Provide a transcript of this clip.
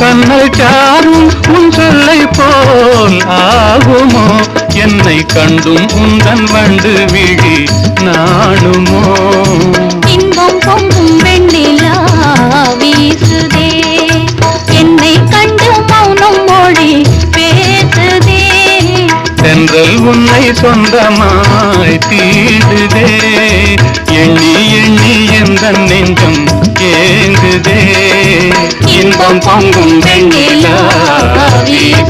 கண்ணல் சாரும் உன் சொல்லை போல் ஆகுமோ? என்னை கண்டும் உந்தன் வண்டு விழி நாணுமோ இன்பம் பொங்கும் வெண்ணிலா வீசுதே. என்னை கண்டு மௌனம் மொழி பேசுதே. சென்றல் உன்னை சொந்தமாய் தீண்டுதே. எண்ணி எண்ணி எந்த நெஞ்சம் ஏங்குதே. இன்பம் பொங்கும் வெண்ணிலா வீசுதே